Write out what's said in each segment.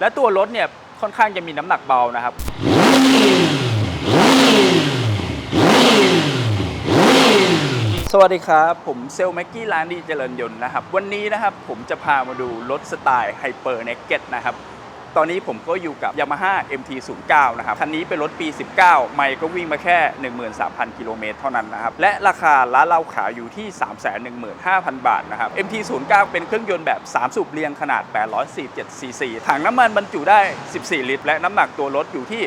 และตัวรถเนี่ยค่อนข้างจะมีน้ำหนักเบานะครับ สวัสดีครับ ผมเซลแม็กกี้ร้านดีเจริญยนต์นะครับ วันนี้นะครับผมจะพามาดูรถสไตล์ไฮเปอร์เนกเก็ตนะครับ ตอนนี้ผมก็อยู่กับ Yamaha MT09 นะครับ คันนี้เป็นรถปี 19 ไม่ก็วิ่งมาแค่ 13,000 กิโลเมตรเท่านั้นนะครับ และราคาร้านเราขายอยู่ที่ 315,000 บาทนะครับ MT09 เป็นเครื่องยนต์แบบ 3 สูบเรียงขนาด 847 cc ถังน้ำมันบรรจุได้ 14 ลิตร และน้ำหนักตัวรถอยู่ที่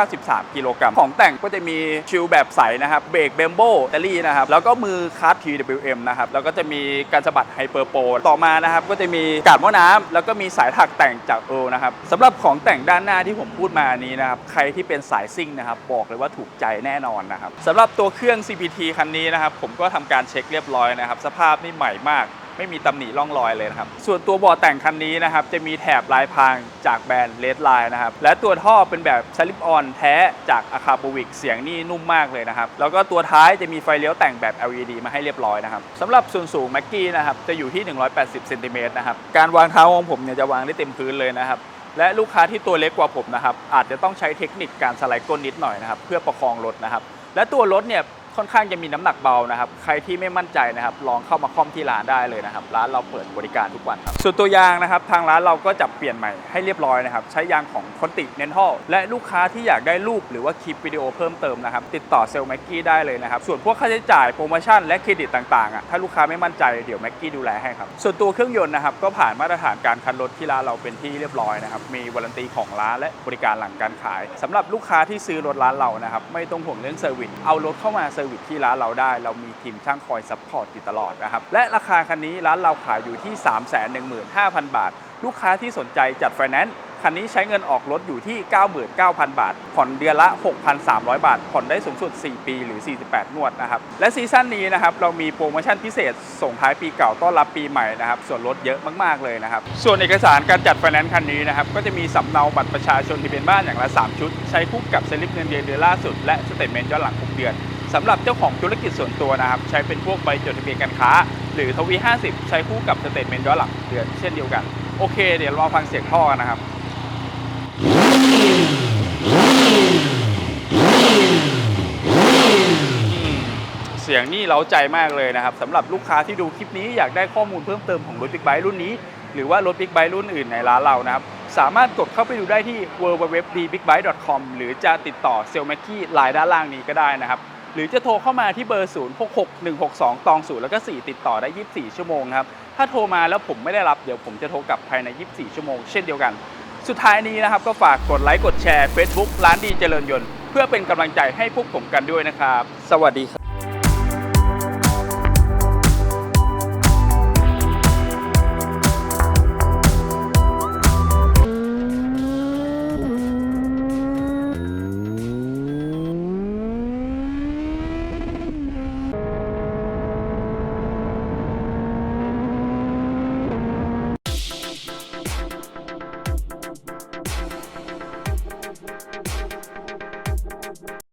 193 กิโลกรัม ของแต่งก็จะมีชิลแบบใสนะครับ เบรกเบมโบแตเตอรี่นะครับ แล้วก็มือคัส TWM นะครับ แล้วก็จะมีการสะบัดไฮเปอร์โปต่อมานะครับ ก็จะมีกาดหม้อน้ำแล้วก็มีสายถักแต่งจากเอลนะครับสำหรับของแต่งด้านหน้าที่ผมพูดมานี้นะครับ ใครที่เป็นสายซิ่งนะครับ บอกเลยว่าถูกใจแน่นอนนะครับสำหรับตัวเครื่อง CPT คันนี้นะครับ ผมก็ทำการเช็คเรียบร้อยนะครับ สภาพนี่ใหม่มาก ไม่มีตำหนิร่องรอยเลยนะครับ ส่วนตัวเบาะแต่งคันนี้นะครับ จะมีแถบลายพรางจากแบรนด์เลดไลน์นะครับ และตัวท่อเป็นแบบสลิปออนแท้จากอาคา b วิกเสียงนี่นุ่มมากเลยนะครับ แล้วก็ตัวท้ายจะมีไฟเลี้ยวแต่งแบบ LED มาให้เรียบร้อยนะครับสำหรับส่วนสูงแม็กกี้นะครับจะอยู่ที่ 180เซนติเมตรนะครับการวางเท้าของผมเนี่ยจะวางได้เต็มพื้นเลยนะครับ และลูกค้าที่ตัวเล็กกว่าผมนะครับอาจจะต้องใช้เทคนิคการสไลด์ก้นนิดหน่อยนะครับเพื่อประคองรถนะครับและตัวรถเนี่ย ค่อนข้างจะมีน้ำหนักเบานะครับ ใครที่ไม่มั่นใจนะครับ ลองเข้ามาคล่อมที่ร้านได้เลยนะครับ ร้านเราเปิดบริการทุกวันครับ ส่วนตัวยางนะครับ ทางร้านเราก็จับเปลี่ยนใหม่ให้เรียบร้อยนะครับ ใช้ยางของคอนติเนนทัลและลูกค้าที่อยากได้รูปหรือว่าคลิปวิดีโอเพิ่มเติมนะครับ ติดต่อเซลล์แม็กกี้ได้เลยนะครับ ส่วนพวกค่าใช้จ่ายโปรโมชั่นและเครดิตต่างๆอะ ถ้าลูกค้าไม่มั่นใจเดี๋ยวแม็กกี้ดูแลให้ครับ ส่วนตัวเครื่องยนต์นะครับ ก็ผ่านมาตรฐานการคันรถที่ร้านเราเป็นที่เรียบร้อยนะครับ มีวารันตีของร้านและบริการหลังการขายสำหรับลูกค้าที่ซื้อรถร้านเรานะครับ ไม่ต้องห่วงเรื่องเซอร์วิส เอารถเข้ามาเซอร์วิสที่ร้านเราได้ เรามีทีมช่างคอยซัพพอร์ตอยู่ตลอดนะครับ และราคาคันนี้ร้านเราขายอยู่ที่ 315,000 บาท ลูกค้าที่สนใจจัดไฟแนนซ์คันนี้ใช้เงินออกรถอยู่ที่ 99,000 บาท ผ่อนเดือนละ 6,300 บาท ผ่อนได้สูงสุด 4 ปีหรือ 48 งวดนะครับ และซีซั่นนี้นะครับ เรามีโปรโมชั่นพิเศษ ส่งท้ายปีเก่าต้อนรับปีใหม่นะครับ ส่วนลดเยอะมาก ๆ เลยนะครับ ส่วนเอกสารการจัดไฟแนนซ์คันนี้นะครับ ก็จะมีสำเนาบัตรประชาชนทะเบียนบ้านอย่างละ 3 ชุด ใช้คู่กับสลิปเงินเดือนเดือนล่าสุด และสเตทเมนต์ย้อนหลัง6เดือน สำหรับเจ้าของธุรกิจส่วนตัวนะครับ ใช้เป็นพวกใบจดทะเบียนการค้า หรือทวี 50 ใช้คู่กับสเตทเมนต์ย้อนหลังเดือนเช่นเดียวกัน โอเค เดี๋ยวเราฟังเสียงท่อกันนะครับ เสียงนี่เร้าใจมากเลยนะครับสำหรับลูกค้าที่ดูคลิปนี้อยากได้ข้อมูลเพิ่มเติมของรถบิ๊กไบค์รุ่นนี้ หรือว่ารถบิ๊กไบค์รุ่นอื่นในร้านเรานะครับสามารถกดเข้าไปดูได้ที่ www.bbigbike.com หรือจะติดต่อเซลล์แม็กกี้ไลน์ด้านล่างนี้ก็ได้นะครับ หรือจะโทรเข้ามาที่เบอร์ 066162 ตอง 0 แล้วก็ 4 ติดต่อได้ 24 ชั่วโมงครับ ถ้าโทรมาแล้วผมไม่ได้รับเดี๋ยวผมจะโทรกลับภายใน 24 ชั่วโมงเช่นเดียวกัน สุดท้ายนี้นะครับก็ฝากกดไลค์กดแชร์ Facebook ร้านดีเจริญยนต์ เพื่อเป็นกำลังใจให้พวกผมกันด้วยนะครับ สวัสดีครับ